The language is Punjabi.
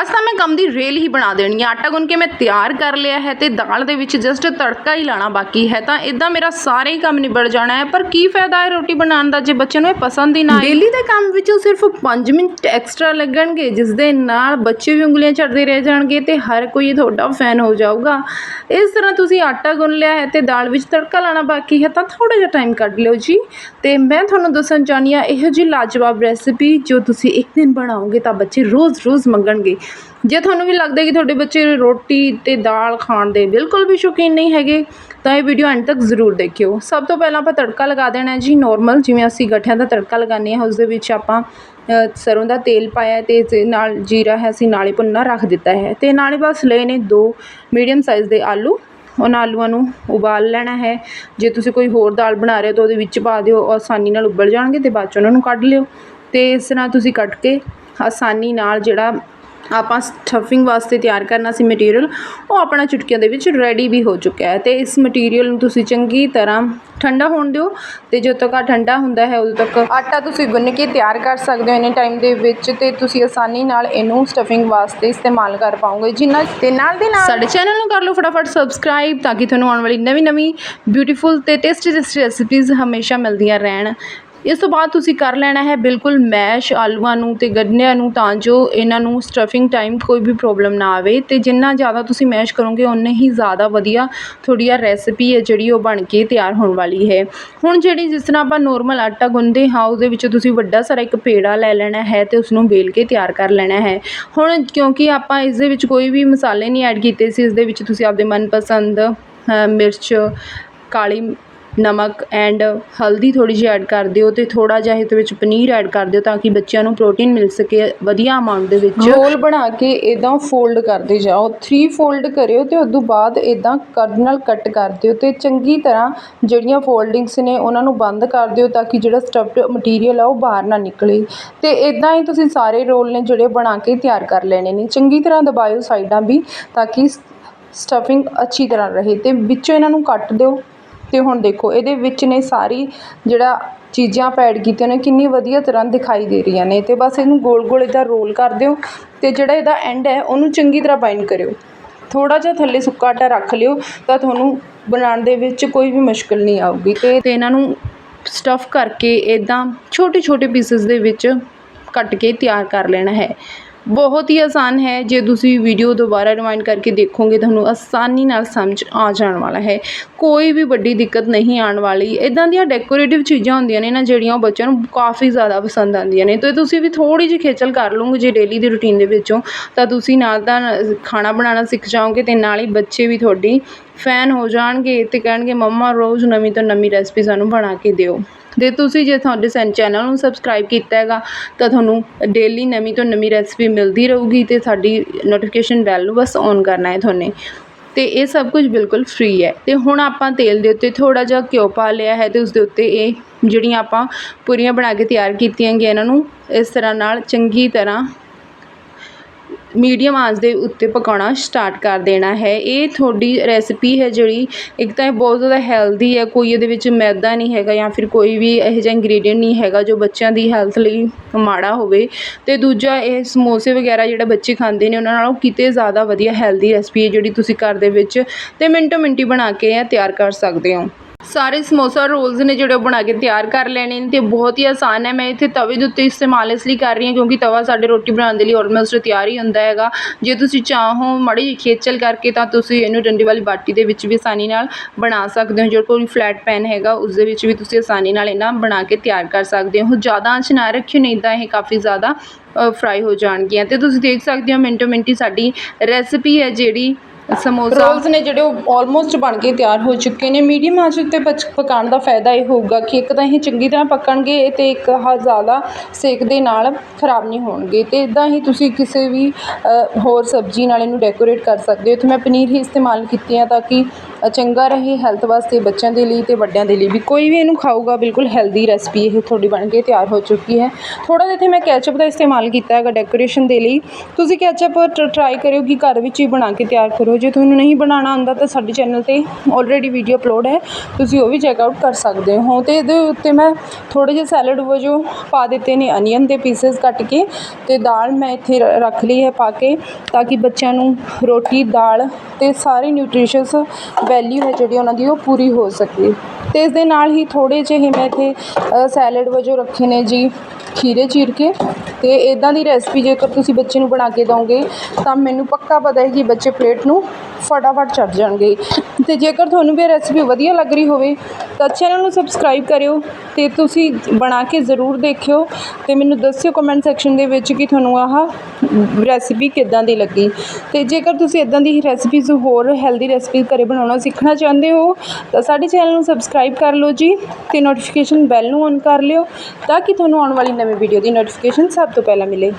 ਅੱਜ ਤਾਂ ਮੈਂ ਕੰਮ ਦੀ ਰੇਲ ਹੀ ਬਣਾ ਦੇਣੀ ਹੈ ਆਟਾ ਗੁੰਨ ਕੇ ਮੈਂ ਤਿਆਰ ਕਰ ਲਿਆ ਹੈ ਤੇ ਦਾਲ ਦੇ ਵਿੱਚ ਜਸਟ ਤੜਕਾ ਹੀ ਲਾਣਾ ਬਾਕੀ ਹੈ। ਤਾਂ ਇਦਾਂ ਮੇਰਾ ਸਾਰੇ ਹੀ ਕੰਮ ਨਿਬੜ ਜਾਣਾ ਹੈ। ਪਰ ਕੀ ਫਾਇਦਾ ਹੈ ਰੋਟੀ ਬਣਾਉਣ ਦਾ ਜੇ ਬੱਚੇ ਨੂੰ ਇਹ ਪਸੰਦ ਹੀ ਨਾ ਆਏ? ਡੇਲੀ ਦੇ ਕੰਮ ਵਿੱਚੋਂ ਸਿਰਫ 5 ਮਿੰਟ ਐਕਸਟਰਾ ਲੱਗਣਗੇ, ਜਿਸ ਦੇ ਨਾਲ ਬੱਚੇ ਵੀ ਉਂਗਲੀਆਂ ਛੱਡਦੇ ਰਹਿ ਜਾਣਗੇ ਤੇ ਹਰ ਕੋਈ ਤੁਹਾਡਾ ਫੈਨ ਹੋ ਜਾਊਗਾ। ਇਸ ਤਰ੍ਹਾਂ ਤੁਸੀਂ ਆਟਾ ਗੁੰਨ ਲਿਆ ਹੈ ਤੇ ਦਾਲ ਵਿੱਚ ਤੜਕਾ ਲਾਣਾ ਬਾਕੀ ਹੈ ਤਾਂ ਥੋੜਾ ਜਿਹਾ ਟਾਈਮ ਕੱਢ ਲਿਓ ਜੀ। ਤੇ ਮੈਂ ਤੁਹਾਨੂੰ ਦੱਸਣ ਚਾਹੁੰਦੀ ਹਾਂ ਇਹੋ ਜਿਹੀ ਲਾਜਵਾਬ ਰੈਸਿਪੀ ਜੋ ਤੁਸੀਂ ਇੱਕ ਦਿਨ ਬਣਾਓਗੇ ਤਾਂ ਬੱਚੇ ਰੋਜ਼-ਰੋਜ਼ ਮੰਗਣਗੇ। ਜੇ ਤੁਹਾਨੂੰ ਵੀ ਲੱਗਦਾ ਕਿ ਤੁਹਾਡੇ ਬੱਚੇ ਰੋਟੀ ਤੇ ਦਾਲ ਖਾਣ ਦੇ ਬਿਲਕੁਲ ਵੀ ਸ਼ੌਕੀਨ ਨਹੀਂ ਹੈਗੇ ਤਾਂ ਇਹ ਵੀਡੀਓ ਐਂਡ ਤੱਕ ਜ਼ਰੂਰ ਦੇਖਿਓ। ਸਭ ਤੋਂ ਪਹਿਲਾਂ ਆਪਾਂ ਤੜਕਾ ਲਗਾ ਦੇਣਾ ਜੀ ਨੋਰਮਲ ਜਿਵੇਂ ਅਸੀਂ ਗੱਠਿਆਂ ਦਾ ਤੜਕਾ ਲਗਾਉਂਦੇ ਹਾਂ ਉਸ ਦੇ ਵਿੱਚ ਆਪਾਂ ਅ, ਸਰੋਂ ਦਾ ਤੇਲ ਪਾਇਆ ਤੇ ਨਾਲ ਜੀਰਾ ਹੈ ਅਸੀਂ ਨਾਲੇ ਭੁੰਨਣਾ ਰੱਖ ਦਿੱਤਾ ਹੈ। ਤੇ ਨਾਲੇ ਬਸ ਲਏ ਨੇ ਦੋ ਮੀਡੀਅਮ ਸਾਈਜ਼ ਦੇ ਆਲੂ। ਉਹਨਾਂ ਆਲੂਆਂ ਨੂੰ ਉਬਾਲ ਲੈਣਾ ਹੈ। ਜੇ ਤੁਸੀਂ ਕੋਈ ਹੋਰ ਦਾਲ ਬਣਾ ਰਹੇ ਹੋ ਤਾਂ ਉਹਦੇ ਵਿੱਚ ਪਾ ਦਿਓ ਆਸਾਨੀ ਨਾਲ ਉਬਲ ਜਾਣਗੇ ਤੇ ਬਾਅਦ 'ਚ ਉਹਨਾਂ ਨੂੰ ਕੱਢ ਲਿਓ। ਤੇ ਇਸ ਤਰ੍ਹਾਂ ਤੁਸੀਂ ਕੱਟ ਕੇ ਆਸਾਨੀ ਨਾਲ ਜਿਹੜਾ ਆਪਾਂ ਸਟਫਿੰਗ ਵਾਸਤੇ ਤਿਆਰ ਕਰਨਾ ਸੀ ਮਟੀਰੀਅਲ ਉਹ ਆਪਣਾ ਚੁਟਕੀਆਂ ਦੇ ਵਿੱਚ ਰੈਡੀ ਵੀ ਹੋ ਚੁੱਕਿਆ ਹੈ ਤੇ ਇਸ ਮਟੀਰੀਅਲ ਨੂੰ ਤੁਸੀਂ ਚੰਗੀ ਤਰ੍ਹਾਂ ਠੰਡਾ ਹੋਣ ਦਿਓ ਤੇ ਜਦੋਂ ਤੱਕ ਆ ਠੰਡਾ ਹੁੰਦਾ ਹੈ, ਉਦੋਂ ਤੱਕ ਆਟਾ ਤੁਸੀਂ ਗੁੰਨ ਕੇ ਤਿਆਰ ਕਰ ਸਕਦੇ ਹੋ ਇਨੇ ਟਾਈਮ ਦੇ ਵਿੱਚ ਤੇ ਤੁਸੀਂ ਆਸਾਨੀ ਨਾਲ ਇਹਨੂੰ ਸਟਫਿੰਗ ਵਾਸਤੇ ਇਸਤੇਮਾਲ ਕਰ ਪਾਓਗੇ। ਜਿੰਨਾ ਤੇ ਨਾਲ ਦੇ ਨਾਲ ਸਾਡੇ ਚੈਨਲ ਨੂੰ ਕਰ ਲਓ ਫਟਾਫਟ ਸਬਸਕ੍ਰਾਈਬ ਤਾਂ ਕਿ ਤੁਹਾਨੂੰ ਆਉਣ ਵਾਲੀ ਨਵੀਂ ਨਵੀਂ ਬਿਊਟੀਫੁਲ ਤੇ ਟੇਸਟੀ ਟੇਸਟੀ ਰੈਸਿਪੀਜ਼ ਹਮੇਸ਼ਾ ਮਿਲਦੀਆਂ ਰਹਿਣ। ਇਸ ਤੋਂ ਬਾਅਦ ਤੁਸੀਂ ਕਰ ਲੈਣਾ ਹੈ ਬਿਲਕੁਲ ਮੈਸ਼ ਆਲੂਆਂ ਨੂੰ ਅਤੇ ਗੰਢਿਆਂ ਨੂੰ ਤਾਂ ਜੋ ਇਹਨਾਂ ਨੂੰ ਸਟਫਿੰਗ ਟਾਈਮ ਕੋਈ ਵੀ ਪ੍ਰੋਬਲਮ ਨਾ ਆਵੇ ਅਤੇ ਜਿੰਨਾ ਜ਼ਿਆਦਾ ਤੁਸੀਂ ਮੈਸ਼ ਕਰੋਗੇ ਉਨੇ ਹੀ ਜ਼ਿਆਦਾ ਵਧੀਆ ਤੁਹਾਡੀ ਆ ਰੈਸਪੀ ਹੈ ਜਿਹੜੀ ਉਹ ਬਣ ਕੇ ਤਿਆਰ ਹੋਣ ਵਾਲੀ ਹੈ। ਹੁਣ ਜਿਹੜੀ ਜਿਸ ਤਰ੍ਹਾਂ ਆਪਾਂ ਨੋਰਮਲ ਆਟਾ ਗੁੰਨਦੇ ਹਾਂ, ਉਹਦੇ ਵਿੱਚ ਤੁਸੀਂ ਵੱਡਾ ਸਾਰਾ ਇੱਕ ਪੇੜਾ ਲੈ ਲੈਣਾ ਹੈ ਅਤੇ ਉਸਨੂੰ ਵੇਲ ਕੇ ਤਿਆਰ ਕਰ ਲੈਣਾ ਹੈ। ਹੁਣ ਕਿਉਂਕਿ ਆਪਾਂ ਇਸ ਦੇ ਵਿੱਚ ਕੋਈ ਵੀ ਮਸਾਲੇ ਨਹੀਂ ਐਡ ਕੀਤੇ ਸੀ, ਇਸ ਦੇ ਵਿੱਚ ਤੁਸੀਂ ਆਪਦੇ ਮਨਪਸੰਦ ਮਿਰਚ, ਕਾਲੀ ਨਮਕ ਐਂਡ ਹਲਦੀ ਥੋੜ੍ਹੀ ਜਿਹੀ ਐਡ ਕਰ ਦਿਓ ਅਤੇ ਥੋੜ੍ਹਾ ਜਿਹਾ ਇਹਦੇ ਵਿੱਚ ਪਨੀਰ ਐਡ ਕਰ ਦਿਓ ਤਾਂ ਕਿ ਬੱਚਿਆਂ ਨੂੰ ਪ੍ਰੋਟੀਨ ਮਿਲ ਸਕੇ ਵਧੀਆ ਅਮਾਊਂਟ ਦੇ ਵਿੱਚ। ਰੋਲ ਬਣਾ ਕੇ ਇੱਦਾਂ ਫੋਲਡ ਕਰਦੇ ਜਾਓ। ਥ੍ਰੀ ਫੋਲਡ ਕਰਿਓ ਤੇ ਉਦੋਂ ਬਾਅਦ ਇੱਦਾਂ ਕਰਦ ਨਾਲ ਕੱਟ ਕਰ ਦਿਓ ਅਤੇ ਚੰਗੀ ਤਰ੍ਹਾਂ ਜਿਹੜੀਆਂ ਫੋਲਡਿੰਗਸ ਨੇ ਉਹਨਾਂ ਨੂੰ ਬੰਦ ਕਰ ਦਿਓ ਤਾਂ ਕਿ ਜਿਹੜਾ ਸਟਫਡ ਮਟੀਰੀਅਲ ਆ ਉਹ ਬਾਹਰ ਨਾ ਨਿਕਲੇ। ਅਤੇ ਇੱਦਾਂ ਹੀ ਤੁਸੀਂ ਸਾਰੇ ਰੋਲ ਨੇ ਜਿਹੜੇ ਬਣਾ ਕੇ ਤਿਆਰ ਕਰ ਲੈਣੇ ਨੇ। ਚੰਗੀ ਤਰ੍ਹਾਂ ਦਬਾਇਓ ਸਾਈਡਾਂ ਵੀ ਤਾਂ ਕਿ ਸਟਫਿੰਗ ਅੱਛੀ ਤਰ੍ਹਾਂ ਰਹੇ ਅਤੇ ਵਿੱਚੋਂ ਇਹਨਾਂ ਨੂੰ ਕੱਟ ਦਿਓ। ਅਤੇ ਹੁਣ ਦੇਖੋ, ਇਹਦੇ ਵਿੱਚ ਨੇ ਸਾਰੀ ਜਿਹੜਾ ਚੀਜ਼ਾਂ ਐਡ ਕੀਤੀਆਂ ਨੇ, ਕਿੰਨੀ ਵਧੀਆ ਤਰ੍ਹਾਂ ਦਿਖਾਈ ਦੇ ਰਹੀਆਂ ਨੇ ਅਤੇ ਬਸ ਇਹਨੂੰ ਗੋਲ ਗੋਲ ਇਹਦਾ ਰੋਲ ਕਰ ਦਿਓ ਅਤੇ ਜਿਹੜਾ ਇਹਦਾ ਐਂਡ ਹੈ, ਉਹਨੂੰ ਚੰਗੀ ਤਰ੍ਹਾਂ ਬਾਈਂਡ ਕਰਿਓ। ਥੋੜ੍ਹਾ ਜਿਹਾ ਥੱਲੇ ਸੁੱਕਾ ਆਟਾ ਰੱਖ ਲਿਓ ਤਾਂ ਤੁਹਾਨੂੰ ਬਣਾਉਣ ਦੇ ਵਿੱਚ ਕੋਈ ਵੀ ਮੁਸ਼ਕਿਲ ਨਹੀਂ ਆਊਗੀ ਅਤੇ ਤੇ ਇਹਨਾਂ ਨੂੰ ਸਟਫ ਕਰਕੇ ਇੱਦਾਂ ਛੋਟੇ ਛੋਟੇ ਪੀਸਿਸ ਦੇ ਵਿੱਚ ਕੱਟ ਕੇ ਤਿਆਰ ਕਰ ਲੈਣਾ ਹੈ। ਬਹੁਤ ਹੀ ਆਸਾਨ ਹੈ। ਜੇ ਤੁਸੀਂ ਵੀਡੀਓ ਦੁਬਾਰਾ ਰਿਵਾਈਂਡ ਕਰਕੇ ਦੇਖੋਗੇ, ਤੁਹਾਨੂੰ ਆਸਾਨੀ ਨਾਲ ਸਮਝ ਆ ਜਾਣ ਵਾਲਾ ਹੈ। ਕੋਈ ਵੀ ਵੱਡੀ ਦਿੱਕਤ ਨਹੀਂ ਆਉਣ ਵਾਲੀ। ਇੱਦਾਂ ਦੀਆਂ ਡੈਕੋਰੇਟਿਵ ਚੀਜ਼ਾਂ ਹੁੰਦੀਆਂ ਨੇ ਨਾ, ਜਿਹੜੀਆਂ ਉਹ ਬੱਚਿਆਂ ਨੂੰ ਕਾਫੀ ਜ਼ਿਆਦਾ ਪਸੰਦ ਆਉਂਦੀਆਂ ਨੇ। ਤੇ ਤੁਸੀਂ ਵੀ ਥੋੜ੍ਹੀ ਜਿਹੀ ਖੇਚਲ ਕਰ ਲਓਗੇ ਜੇ ਡੇਲੀ ਦੀ ਰੁਟੀਨ ਦੇ ਵਿੱਚੋਂ, ਤਾਂ ਤੁਸੀਂ ਨਾਲ ਤਾਂ ਖਾਣਾ ਬਣਾਉਣਾ ਸਿੱਖ ਜਾਓਗੇ ਅਤੇ ਨਾਲ ਹੀ ਬੱਚੇ ਵੀ ਤੁਹਾਡੀ ਫੈਨ ਹੋ ਜਾਣਗੇ ਅਤੇ ਕਹਿਣਗੇ, ਮੰਮਾ, ਰੋਜ਼ ਨਵੀਂ ਤੋਂ ਨਵੀਂ ਰੈਸਪੀ ਸਾਨੂੰ ਬਣਾ ਕੇ ਦਿਓ। ਤੇ ਤੁਸੀਂ ਜੇ ਤੁਹਾਡੇ ਸੈਨ ਚੈਨਲ ਨੂੰ ਸਬਸਕ੍ਰਾਈਬ ਕੀਤਾ ਹੈਗਾ, ਤਾਂ ਤੁਹਾਨੂੰ ਡੇਲੀ ਨਵੀਂ ਤੋਂ ਨਵੀਂ ਰੈਸਪੀ ਮਿਲਦੀ ਰਹੂਗੀ ਅਤੇ ਸਾਡੀ ਨੋਟੀਫਿਕੇਸ਼ਨ ਬੈਲ ਨੂੰ ਬਸ ਔਨ ਕਰਨਾ ਹੈ ਤੁਹਾਨੂੰ। ਅਤੇ ਇਹ ਸਭ ਕੁਝ ਬਿਲਕੁਲ ਫ੍ਰੀ ਹੈ। ਅਤੇ ਹੁਣ ਆਪਾਂ ਤੇਲ ਦੇ ਉੱਤੇ ਥੋੜ੍ਹਾ ਜਿਹਾ ਘਿਓ ਪਾ ਲਿਆ ਹੈ ਅਤੇ ਉਸ ਦੇ ਉੱਤੇ ਇਹ ਜਿਹੜੀਆਂ ਆਪਾਂ ਪੂਰੀਆਂ ਬਣਾ ਕੇ ਤਿਆਰ ਕੀਤੀਆਂ ਗਈਆਂ ਇਹਨਾਂ ਨੂੰ ਇਸ ਤਰ੍ਹਾਂ ਨਾਲ ਚੰਗੀ ਤਰ੍ਹਾਂ ਮੀਡੀਅਮ ਆਂਚ ਦੇ ਉੱਤੇ ਪਕਾਉਣਾ ਸਟਾਰਟ ਕਰ ਦੇਣਾ ਹੈ। ਇਹ ਤੁਹਾਡੀ ਰੈਸਪੀ ਹੈ ਜਿਹੜੀ ਇੱਕ ਤਾਂ ਇਹ ਬਹੁਤ ਜ਼ਿਆਦਾ ਹੈਲਦੀ ਹੈ, ਕੋਈ ਇਹਦੇ ਵਿੱਚ ਮੈਦਾ ਨਹੀਂ ਹੈਗਾ ਜਾਂ ਫਿਰ ਕੋਈ ਵੀ ਇਹੋ ਜਿਹਾ ਇੰਗਰੀਡੀਅੰਟ ਨਹੀਂ ਹੈਗਾ ਜੋ ਬੱਚਿਆਂ ਦੀ ਹੈਲਥ ਲਈ ਮਾੜਾ ਹੋਵੇ। ਅਤੇ ਦੂਜਾ ਇਹ ਸਮੋਸੇ ਵਗੈਰਾ ਜਿਹੜਾ ਬੱਚੇ ਖਾਂਦੇ ਨੇ, ਉਹਨਾਂ ਨਾਲੋਂ ਕਿਤੇ ਜ਼ਿਆਦਾ ਵਧੀਆ ਹੈਲਦੀ ਰੈਸਪੀ ਹੈ ਜਿਹੜੀ ਤੁਸੀਂ ਘਰ ਦੇ ਵਿੱਚ ਅਤੇ ਮਿੰਟੋ ਮਿੰਟੀ ਬਣਾ ਕੇ ਇਹ ਤਿਆਰ ਕਰ ਸਕਦੇ ਹੋ। ਸਾਰੇ ਸਮੋਸਾ ਰੋਲਸ ਨੇ ਜਿਹੜੇ ਉਹ ਬਣਾ ਕੇ ਤਿਆਰ ਕਰ ਲੈਣੇ ਨੇ ਤੇ ਬਹੁਤ ਹੀ ਆਸਾਨ ਹੈ। ਮੈਂ ਇੱਥੇ ਤਵੇ ਦੇ ਉੱਤੇ ਇਸਤੇਮਾਲ ਇਸ ਲਈ ਕਰ ਰਹੀ ਹਾਂ ਕਿਉਂਕਿ ਤਵਾ ਸਾਡੇ ਰੋਟੀ ਬਣਾਉਣ ਦੇ ਲਈ ਆਲਮੋਸਟ ਤਿਆਰ ਹੀ ਹੁੰਦਾ ਹੈਗਾ। ਜੇ ਤੁਸੀਂ ਚਾਹੋ ਮਾੜੀ ਜਿਹੀ ਖੇਚਲ ਕਰਕੇ ਤਾਂ ਤੁਸੀਂ ਇਹਨੂੰ ਡੰਡੀ ਵਾਲੀ ਬਾਟੀ ਦੇ ਵਿੱਚ ਵੀ ਆਸਾਨੀ ਨਾਲ ਬਣਾ ਸਕਦੇ ਹੋ। ਜੇ ਕੋਈ ਫਲੈਟ ਪੈਨ ਹੈਗਾ ਉਸ ਦੇ ਵਿੱਚ ਵੀ ਤੁਸੀਂ ਆਸਾਨੀ ਨਾਲ ਇਹਨਾਂ ਬਣਾ ਕੇ ਤਿਆਰ ਕਰ ਸਕਦੇ ਹੋ। ਜ਼ਿਆਦਾ ਆਂਚ ਨਾ ਰੱਖਿਓ, ਨਹੀਂ ਤਾਂ ਇਹ ਕਾਫੀ ਜ਼ਿਆਦਾ ਫਰਾਈ ਹੋ ਜਾਣਗੀਆਂ। ਤੇ ਤੁਸੀਂ ਦੇਖ ਸਕਦੇ ਹੋ ਮਿੰਟੋ ਮਿੰਟੀ ਸਾਡੀ ਰੈਸਿਪੀ ਹੈ ਜਿਹੜੀ ਸਮੋਸਾ। ਰੋਲਸ ਨੇ ਜਿਹੜੇ ਉਹ ਆਲਮੋਸਟ ਬਣ ਕੇ ਤਿਆਰ ਹੋ ਚੁੱਕੇ ਨੇ। ਮੀਡੀਅਮ ਆਂਚ ਉੱਤੇ ਪਚ- ਪਕਾਉਣ ਦਾ ਫਾਇਦਾ ਇਹ ਹੋਊਗਾ ਕਿ ਇੱਕ ਤਾਂ ਇਹ ਚੰਗੀ ਤਰ੍ਹਾਂ ਪੱਕਣਗੇ ਅਤੇ ਇੱਕ ਆਹ ਜ਼ਿਆਦਾ ਸੇਕ ਦੇ ਨਾਲ ਖਰਾਬ ਨਹੀਂ ਹੋਣਗੇ। ਅਤੇ ਇੱਦਾਂ ਹੀ ਤੁਸੀਂ ਕਿਸੇ ਵੀ ਹੋਰ ਸਬਜ਼ੀ ਨਾਲ ਇਹਨੂੰ ਡੈਕੋਰੇਟ ਕਰ ਸਕਦੇ ਹੋ। ਤੇ ਮੈਂ ਪਨੀਰ ਹੀ ਇਸਤੇਮਾਲ ਕੀਤੀ ਆ ਤਾਂ ਕਿ ਚੰਗਾ ਰਹੇ ਹੈਲਥ ਵਾਸਤੇ, ਬੱਚਿਆਂ ਦੇ ਲਈ ਅਤੇ ਵੱਡਿਆਂ ਦੇ ਲਈ ਵੀ। ਕੋਈ ਵੀ ਇਹਨੂੰ ਖਾਊਗਾ, ਬਿਲਕੁਲ ਹੈਲਦੀ ਰੈਸਪੀ ਇਹ ਤੁਹਾਡੀ ਬਣ ਕੇ ਤਿਆਰ ਹੋ ਚੁੱਕੀ ਹੈ। ਥੋੜ੍ਹਾ ਜਿਹਾ ਇੱਥੇ ਮੈਂ ਕੈਚਅਪ ਦਾ ਇਸਤੇਮਾਲ ਕੀਤਾ ਹੈਗਾ ਡੈਕੋਰੇਸ਼ਨ ਦੇ ਲਈ। ਤੁਸੀਂ ਕੈਚਅਪ ਟਰਾਈ ਕਰਿਓ ਕਿ ਘਰ ਵਿੱਚ ਹੀ ਬਣਾ ਕੇ ਤਿਆਰ ਕਰੋ। ਜੇ ਤੁਹਾਨੂੰ ਨਹੀਂ ਬਣਾਉਣਾ ਆਉਂਦਾ ਤਾਂ ਸਾਡੇ ਚੈਨਲ 'ਤੇ ਆਲਰੇਡੀ ਵੀਡੀਓ ਅਪਲੋਡ ਹੈ। ਤੁਸੀਂ ਉਹ ਵੀ ਚੈੱਕ ਆਊਟ ਕਰ ਸਕਦੇ ਹੋ। ਅਤੇ ਇਹਦੇ ਉੱਤੇ ਮੈਂ ਥੋੜ੍ਹੇ ਜਿਹੇ ਸੈਲਡ ਵਜੋਂ ਪਾ ਦਿੱਤੇ ਨੇ ਅਨੀਅਨ ਦੇ ਪੀਸਸ ਕੱਟ ਕੇ ਅਤੇ ਦਾਲ ਮੈਂ ਇੱਥੇ ਰ- ਰੱਖ ਲਈ ਹੈ ਪਾ ਕੇ, ਤਾਂ ਕਿ ਬੱਚਿਆਂ ਨੂੰ ਰੋਟੀ, ਦਾਲ ਅਤੇ ਸਾਰੇ ਨਿਊਟ੍ਰੀਸ਼ੀਅਸ ਵੈਲਿਊ ਹੈ ਜਿਹੜੀ ਉਹਨਾਂ ਦੀ, ਉਹ ਪੂਰੀ ਹੋ ਸਕੇ। ਅਤੇ ਇਸ ਦੇ ਨਾਲ ਹੀ ਥੋੜ੍ਹੇ ਜਿਹੇ ਮੈਂ ਇੱਥੇ ਸੈਲਡ ਵਜੋਂ ਰੱਖੇ ਨੇ ਜੀ ਖੀਰੇ ਚੀਰ ਕੇ। ਅਤੇ ਇੱਦਾਂ ਦੀ ਰੈਸਪੀ ਜੇਕਰ ਤੁਸੀਂ ਬੱਚੇ ਨੂੰ ਬਣਾ ਕੇ ਦਿਓਗੇ, ਤਾਂ ਮੈਨੂੰ ਪੱਕਾ ਪਤਾ ਹੈ ਕਿ ਬੱਚੇ ਪਲੇਟ ਨੂੰ ਫਟਾਫਟ ਚੜ੍ਹ ਜਾਣਗੇ। ਅਤੇ ਜੇਕਰ ਤੁਹਾਨੂੰ ਵੀ ਇਹ ਰੈਸਪੀ ਵਧੀਆ ਲੱਗ ਰਹੀ ਹੋਵੇ, ਤਾਂ ਚੈਨਲ ਨੂੰ ਸਬਸਕ੍ਰਾਈਬ ਕਰਿਓ ਅਤੇ ਤੁਸੀਂ ਬਣਾ ਕੇ ਜ਼ਰੂਰ ਦੇਖਿਓ। ਅਤੇ ਮੈਨੂੰ ਦੱਸਿਓ ਕਮੈਂਟ ਸੈਕਸ਼ਨ ਦੇ ਵਿੱਚ ਕਿ ਤੁਹਾਨੂੰ ਆਹ ਰੈਸਪੀ ਕਿੱਦਾਂ ਦੀ ਲੱਗੀ? ਅਤੇ ਜੇਕਰ ਤੁਸੀਂ ਇੱਦਾਂ ਦੀ ਰੈਸਪੀਜ਼ ਹੋਰ ਹੈਲਦੀ ਰੈਸਪੀ ਘਰੇ ਬਣਾਉਣਾ ਸਿੱਖਣਾ ਚਾਹੁੰਦੇ ਹੋ, ਤਾਂ ਸਾਡੇ ਚੈਨਲ ਨੂੰ ਸਬਸਕ੍ਰਾਈਬ ਕਰ ਲਓ ਜੀ ਅਤੇ ਨੋਟੀਫਿਕੇਸ਼ਨ ਬੈਲ ਨੂੰ ਔਨ ਕਰ ਲਿਓ, ਤਾਂ ਕਿ ਤੁਹਾਨੂੰ ਆਉਣ ਵਾਲੀ ਨਵੀਂ ਵੀਡੀਓ ਦੀ ਨੋਟੀਫਿਕੇਸ਼ਨ ਸਭ ਤੋਂ ਪਹਿਲਾਂ ਮਿਲੇ।